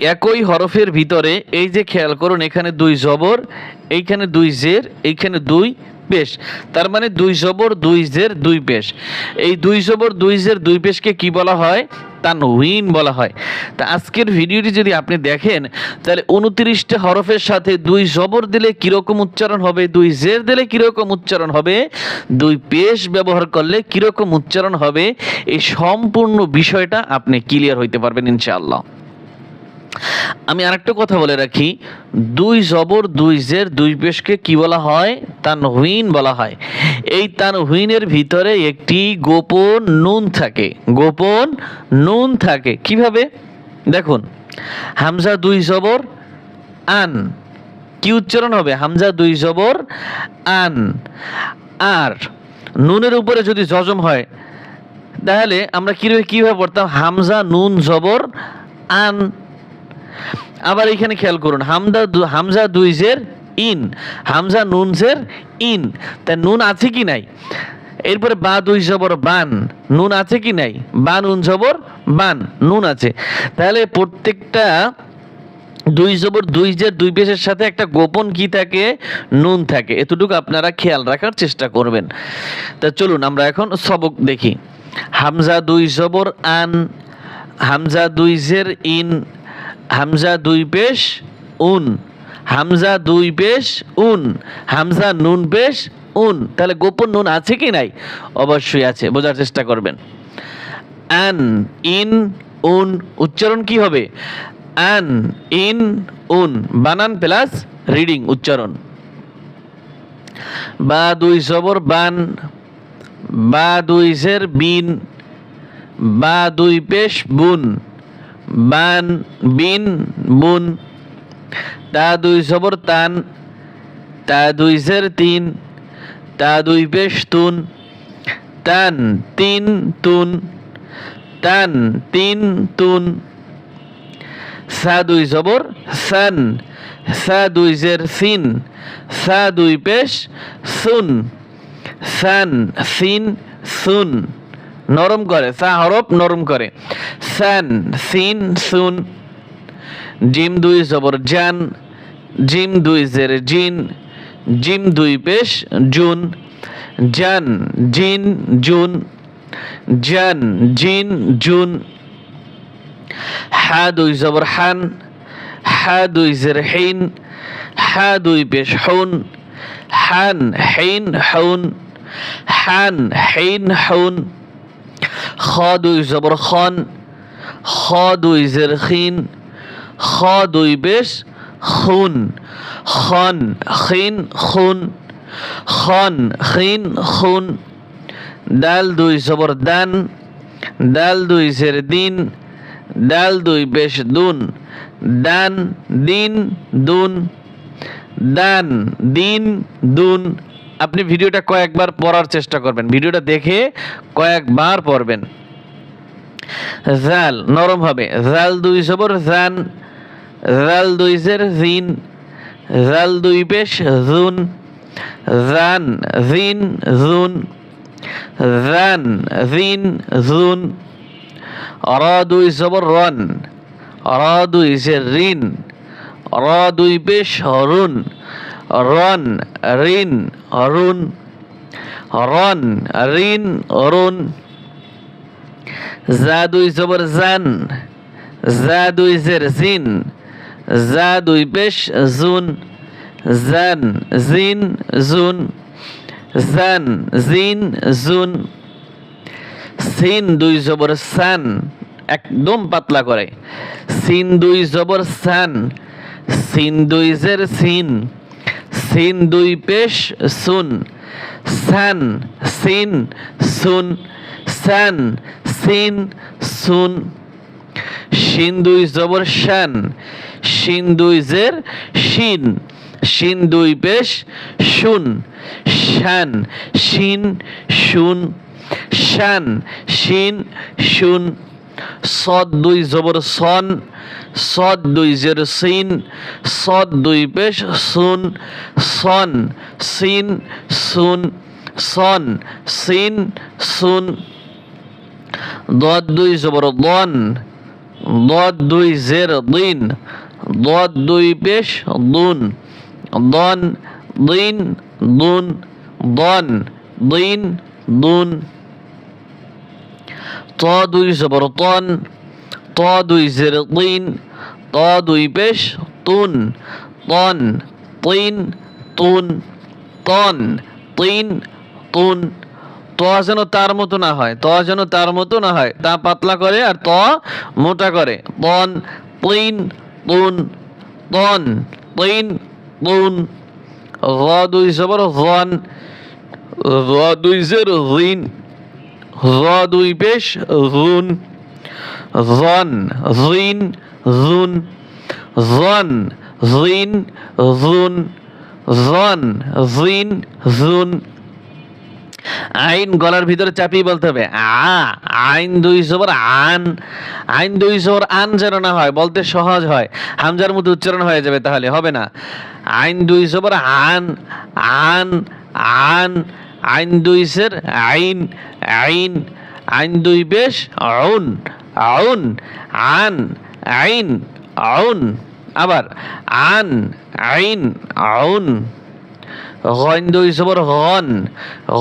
একই হরফের ভিতরে এই যে খেয়াল করুন, এখানে দুই জবর, এইখানে দুই জের, এইখানে দুই পেশ। তার মানে দুই জবর, দুই জের, দুই পেশ। এই দুই জবর, দুই জের, দুই পেশকে কি বলা হয়? তানউইন বলা হয়। তা আজকের ভিডিওটি যদি আপনি দেখেন, তাহলে উনত্রিশটা হরফের সাথে দুই জবর দিলে কীরকম উচ্চারণ হবে? দুই জের দিলে কীরকম উচ্চারণ হবে? দুই পেশ ব্যবহার করলে কীরকম উচ্চারণ হবে? এই সম্পূর্ণ বিষয়টা আপনি ক্লিয়ার হইতে পারবেন ইনশাআল্লাহ। আমি আরেকটা কথা বলে রাখি, দুই জবর, দুই জের, দুই পেশকে কি বলা হয়? তানহুইন বলা হয়। এই তানহুইনের ভিতরে একটি গোপন নুন থাকে। গোপন নুন থাকে। কীভাবে? দেখুন, হামজা দুই জবর, আন। কি উচ্চারণ হবে? হামজা দুই জবর, আন। আর নুনের উপরে যদি জজম হয়, তাহলে আমরা কীভাবে কীভাবে পড়তাম? হামজা, নুন, জবর, আন। আবার এখানে খেয়াল করুন, হামদা হামজা দুই জের ইন, হামজা নুন জের ইন। তা নুন আছে কি নাই? এরপরে বা দুই জবর বান, নুন আছে কি নাই? বা নুন জবর বান, নুন আছে। তাহলে প্রত্যেকটা দুই জবর, দুই জের, দুই পেশের সাথে একটা গোপন কি থাকে? নুন থাকে। এতটুকু আপনারা খেয়াল রাখার চেষ্টা করবেন। তা চলুন, আমরা এখন সবক দেখি। হামজা দুই জবর আন, হামজা দুই জের ইন হামজা দুই পেশ, উন। হামজা দুই পেশ, উন। হামজা নুন পেশ, উন। তাহলে গোপন নুন আছে কি নাই? অবশ্যই আছে, বোঝার চেষ্টা করবেন। আন, ইন, উন। উচ্চারণ কি হবে? আন, ইন, উন। বানান প্লাস রিডিং, উচ্চারণ। বা দুই জবর বান, বা দুই সের বিন, বা দুই পেশ বুন। বান, বিন, বুন। তা দুই জবর তান, তা দুই জের তিন, তা দুই পেশ তুন। তান, তিন তুন। তান, তিন তুন। সা দুই জবর সান। সা দুই জের সিন। সা দুই পেশ, সুন। সান, সিন, সুন। নরম করে, সা হরফ নরম করে। সান সিন, সুন, জিম দুই জবর জান জিম দুই জের জিন, জিম দুই পেশ, জুন জান জিন, জুন জান জিন, জুন হা দুই জবর হান হা দুই জের হিন হা দুই পেশ হুন, হান, হিন, হুন, হান, হিন, হুন খ দুই জবর খন খ দুই জের খিন খ দুই পেশ খুন খন খিন খুন খন খিন খুন ডাল দুই জবর দান ডাল দুই জের দিন ডাল দুই বেশ দুন দান দিন দুন দান দিন দুন আপনি ভিডিওটা কয়েকবার পড়ার চেষ্টা করবেন। ভিডিওটা দেখে কয়েকবার পড়বেন। জাল নরম হবে। জাল দুই জবর জান, জাল দুই জের, জিন, জাল দুই পেশ, জুন, জান, জিন, জুন, জান, জিন, জুন, র দুই জবর রন, র দুই জের রিন র দুই পেশ হরুন রন, রিন হরুন রন, রিন, অরুণ। জা দুই জবর জান জা দুই জের জিন জা দুই পেশ জুন। জান, জিন, জুন। জান, জিন, জুন। সিন দুই জবর সান, একদম পাতলা করে। সিন দুই জবর সান, সিন দুই জের সিন। সিন দুই পেশ, সুন। সান সিন, সুন। সান সিন, সুন। শিন দুই জবর শান শিন দুই জের শিন। শিন দুই পেশ শুন শান শিন শুন শান শিন শুন সদ দুই জবর সন, সদ দুই জের সিন, সদ দুই পেশ সুন, সন, সিন, সুন, সন, সিন, সুন। দদ দুই জবর দন, দদ দুই জের দিন, দদ দুই পেশ দুন, দন, দিন, দুন, দন, দিন, দুন। ত দুই জবর তন ত দুই জের তিন ত দুই পেশ তুন তন তিন তুন তন তিন তুন ত যেন তার মতো না হয়, ত যেন তার মতো না হয়, তা পাতলা করে আর ত মোটা করে, তন, তিন, তুন, তন, তিন, তুন, র দুই জবর রন, র দুই জের ঋণ দুই পেশ রুন রন ঋণ রুন রন ঋণ রুন রন ঋণ রুন আইন গলার ভিতরে চাপিয়ে বলতে হবে। আ, আইন দুই সবর আন। আইন দুই সবর আন যেন না হয়, বলতে সহজ হয়। হামজার মতো উচ্চারণ হয়ে যাবে তাহলে, হবে না। আইন দুই সবর আন আন আন। আইন দুই সের আইন আইন আইন দুই বেশ, আউন আউন, আন, আইন, আউন, আবার আন, আইন, আউন। গন দুই সবর গন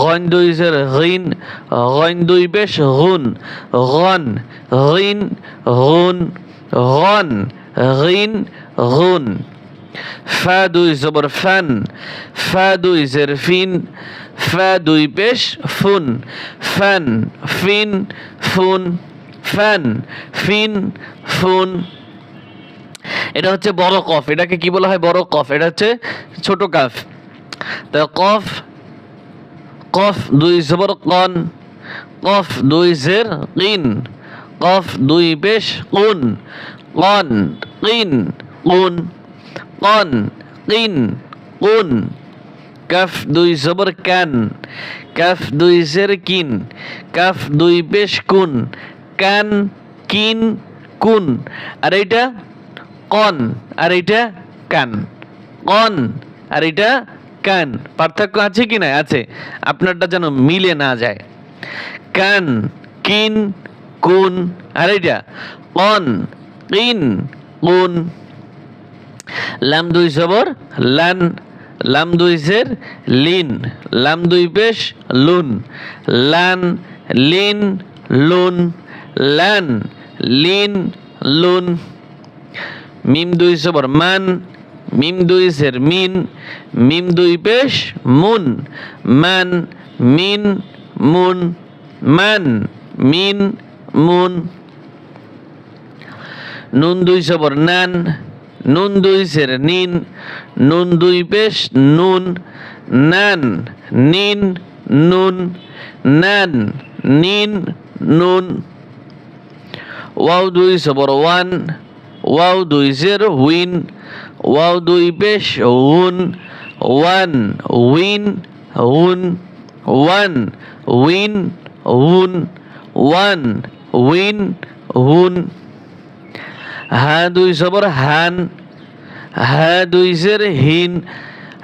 গন দুই সের গইন গন দুই বেশ গুন গন, গইন গুন গন, গইন গুন ফা দুই জবর ফান ফা দুই জের ফিন ফা দুই পেশ ফুন, ফান, ফিন, ফুন, ফান, ফিন, ফুন। এটা হচ্ছে বড় কফ, এটাকে কি বলা হয়? বড় কফ, এটা হচ্ছে ছোট কাফ। তা কফ কফ দুই জবর কন, কফ দুই জের কিন, কফ দুই পেশ কুন, কন, কিন, কুন। কন কিন কুন। কাফ দুই জবর কান, কাফ দুই জের কিন, কাফ দুই পেশ কুন, কান, কিন, কুন। আর এইটা কন, আর এইটা কান। কন, আর এটা কান। পার্থক্য আছে কি না? আছে। আপনারটা যেন মিলে না যায়। কান, কিন, কুন, আর এটা কন কিন কুন লাম দুই সবর লান, লাম দুই সের লিন। লাম দুই পেশ, লুন। লান, লিন, লুন। লান, লিন, লুন। মিম দুই সবর মান। মিম দুই সের মিন। মিম দুই পেশ, মুন। মান, মিন, মুন। মান, মিন, মুন। নুন দুই সবর নান। নুন দুই সের নিন, নুন দুই পেশ, নুন নান নিন নুন নান নিন নুন। ওয়াও দুই সবর ওয়ান, ওয়াও দুই জের উইন ওয়াও দুই পেশ উন ওয়ান উইন উন ওয়ান উইন উন ওয়ান উইন হুন। হা দুই সবর হান দুই জের হিন,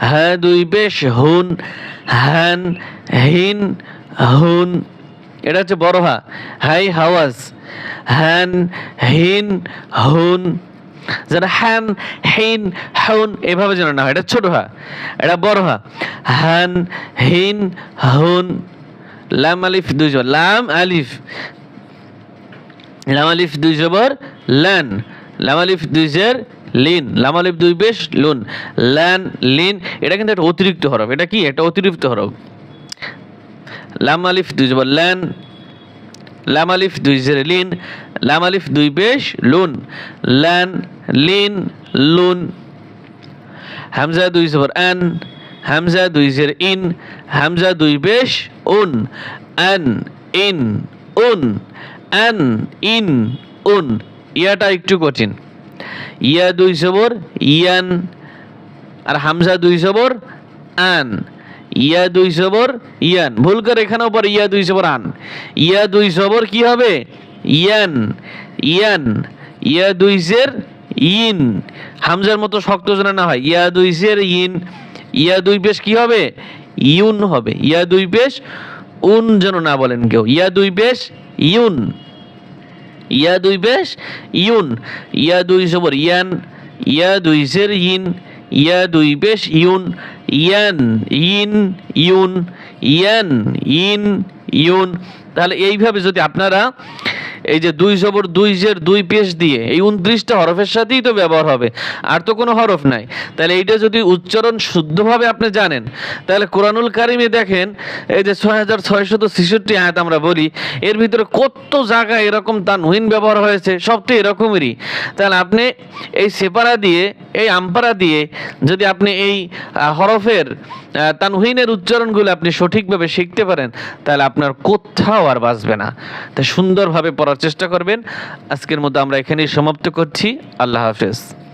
হা দুই পেশ হুন, হান হিন হুন। এটা হচ্ছে বড় হা। হাই হাওয়াজ হ্যান হিন হুন। যারা হ্যান হিন হুন, এভাবে যেন না হয়। এটা ছোট হা, এটা বড় হা। হ্যান হিন হুন। লাম আলিফ দুই লাম আলিফ। লাম আলিফ দুই জবর, লান। লাম আলিফ দুই জের, লিন। লাম আলিফ দুই বেশ, লুন। ল্যান, লিন, এটা কিন্তু একটা অতিরিক্ত হরফ। এটা কি? একটা অতিরিক্ত হরফ। লাম আলিফ দুই জবর লান লাম আলিফ দুই জের, লিন। লাম আলিফ দুই বেশ, লুন। ল্যান, লিন, লুন। হামজা দুই জবর আন হামজা দুই জের, ইন। হামজা দুই বেশ, উন। আন ইন, উন। আন ইন, উন। ইয়াটা একটু কঠিন। ইয়া দুই জবর ইয়ান, আর হামজা দুই জবর আন। ইয়া দুই জবর ইয়ান। ভুল করে এখানেও পরে ইয়া দুই জবর আন। ইয়া দুই জবর কি হবে? ইয়ান। ইয়ান। ইয়া দুই জের ইন। হামজার মতো শক্ত যেন না হয়। ইয়া দুই জের ইন। ইয়া দুই পেশ কি হবে? ইউন হবে। ইয়া দুই পেশ, উন যেন না বলেন কেউ। ইয়া দুই পেশ, ইউন। ইয়া দুই বেশ, ইউন, ইয়া দুই সবর ইয়ান, ইয়া দুই জের, ইন, ইয়া দুই বেশ, ইউন, ইয়ান, ইন, ইউন, ইয়ান, ইন, ইউন। তাহলে এইভাবে যদি আপনারা এই যে দুই জবর, দুই জের, দুই পেশ দিয়ে এই উনত্রিশটা হরফের সাথেই তো ব্যবহার হবে। আর তো কোনো হরফ নাই। তাহলে এইটা যদি উচ্চারণ শুদ্ধভাবে আপনি জানেন, তাহলে কোরআনুল কারিমে দেখেন, এই যে ছয় হাজার ছয়শত ছেষট্টি আয়াত আমরা বলি, এর ভিতরে কত জায়গায় এরকম তানহীন ব্যবহার হয়েছে সব তো এরকমেরই। তাহলে আপনি এই সেপারা দিয়ে, এই আমপারা দিয়ে যদি আপনি এই হরফের তানহীনের উচ্চারণগুলো আপনি সঠিকভাবে শিখতে পারেন, তাহলে আপনার কোথাও আর বাঁচবে না। তাই সুন্দরভাবে পড়ার চেষ্টা করবেন। আজকের মতো আমরা এখানেই সমাপ্ত করছি। আল্লাহ হাফেজ।